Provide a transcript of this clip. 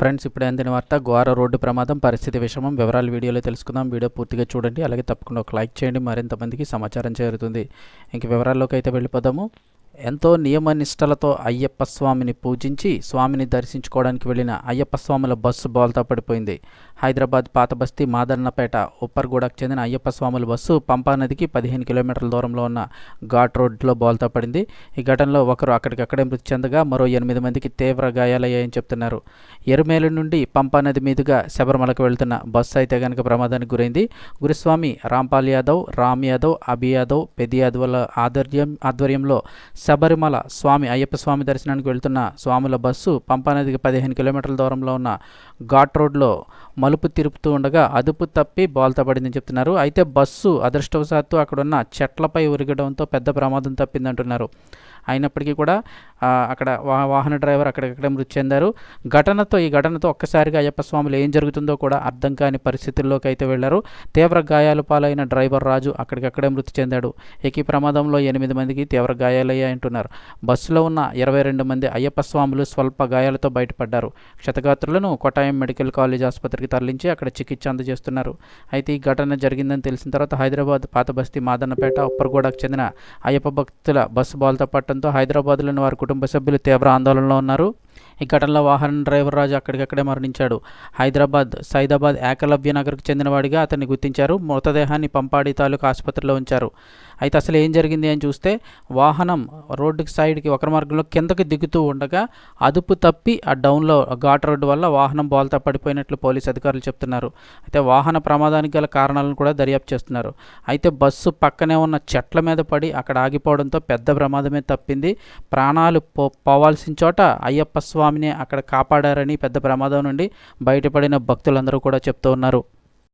Friends ఇప్పుడే అందిన వార్త ఘోర రోడ్డు ప్రమాదం పరిస్థితి విషమం వివరాలు వీడియోలో తెలుసుకుందాం. వీడియో పూర్తిగా చూడండి. అలాగే తప్పకుండా ఒక లైక్ చేయండి. మరింత మందికి సమాచారం చేరుతుంది. ఇంక వివరాల్లోకి అయితే వెళ్ళిపోదాము. ఎంతో నియమ నిష్టలతో అయ్యప్ప స్వామిని పూజించి స్వామిని దర్శించుకోవడానికి వెళ్ళిన అయ్యప్ప స్వాముల బస్సు బోల్తా పడిపోయింది. హైదరాబాద్ పాతబస్తీ మాదన్నపేట ఉప్పర్గూడకు చెందిన అయ్యప్ప స్వాముల బస్సు పంపా నదికి పదిహేను కిలోమీటర్ల దూరంలో ఉన్న ఘాట్ రోడ్లో బోల్తా పడింది. ఈ ఘటనలో ఒకరు అక్కడికక్కడే మృతి చెందగా మరో ఎనిమిది మందికి తీవ్ర గాయాలయ్యాయని చెప్తున్నారు. ఎరుమేలు నుండి పంపా నది మీదుగా శబరిమలకు వెళ్తున్న బస్సు అయితే కనుక ప్రమాదానికి గురైంది. గురుస్వామి రాంపాల్ యాదవ్ రామ్ యాదవ్ అభి యాదవ్ పెది యాదవ్ల ఆధ్వర్యం ఆధ్వర్యంలో శబరిమల స్వామి అయ్యప్ప స్వామి దర్శనానికి వెళ్తున్న స్వాముల బస్సు పంపానదికి పదిహేను కిలోమీటర్ల దూరంలో ఉన్న ఘాట్ రోడ్లో మలుపు తిరుపుతూ ఉండగా అదుపు తప్పి బోల్తా పడిందని చెప్తున్నారు. అయితే బస్సు అదృష్టవశాత్తు అక్కడున్న చెట్లపై ఉరిగడంతో పెద్ద ప్రమాదం తప్పిందంటున్నారు. అయినప్పటికీ కూడా అక్కడ వాహన డ్రైవర్ అక్కడికక్కడే మృతి చెందారు. ఘటనతో ఈ ఘటనతో ఒక్కసారిగా అయ్యప్ప స్వాములు ఏం జరుగుతుందో కూడా అర్థం కాని పరిస్థితుల్లోకి అయితే వెళ్ళారు తీవ్ర గాయాలు పాలైన డ్రైవర్ రాజు అక్కడికక్కడే మృతి చెందాడు. ఇక ఈ ప్రమాదంలో ఎనిమిది మందికి తీవ్ర గాయాలయ్యాయంటున్నారు బస్సులో ఉన్న ఇరవై రెండు మంది అయ్యప్ప స్వాములు స్వల్ప గాయాలతో బయటపడ్డారు. క్షతగాత్రులను కొట్టాయం మెడికల్ కాలేజ్ ఆసుపత్రికి తరలించి అక్కడ చికిత్స అందజేస్తున్నారు. అయితే ఈ ఘటన జరిగిందని తెలిసిన తర్వాత హైదరాబాద్ పాత బస్తీ మాదన్నపేట ఉప్పర్గూడకు చెందిన అయ్యప్ప భక్తుల బస్సు బాల్తో పట్టడంతో హైదరాబాద్లోని వారి కుటుంబ సభ్యులు తీవ్ర ఆందోళనలో ఉన్నారు. ఈ ఘటనలో వాహన డ్రైవర్ రాజు అక్కడికక్కడే మరణించాడు. హైదరాబాద్ సైదాబాద్ ఏకలవ్య నగర్కు చెందినవాడిగా అతన్ని గుర్తించారు. మృతదేహాన్ని పంపాడి తాలూకా ఆసుపత్రిలో ఉంచారు. అయితే అసలు ఏం జరిగింది అని చూస్తే వాహనం రోడ్డుకి సైడ్కి ఒక మార్గంలో కిందకి దిగుతూ ఉండగా అదుపు తప్పి ఆ డౌన్లో ఘాట్ రోడ్డు వల్ల వాహనం బోల్తా పడిపోయినట్లు పోలీసు అధికారులు చెప్తున్నారు. అయితే వాహన ప్రమాదానికి గల కారణాలను కూడా దర్యాప్తు చేస్తున్నారు. అయితే బస్సు పక్కనే ఉన్న చెట్ల మీద పడి అక్కడ ఆగిపోవడంతో పెద్ద ప్రమాదమే తప్పింది. ప్రాణాలు పో పోవాల్సిన చోట అయ్యప్ప స్వామిని అక్కడ కాపాడారని పెద్ద ప్రమాదం నుండి బయటపడిన భక్తులందరూ కూడా చెప్తూ ఉన్నారు.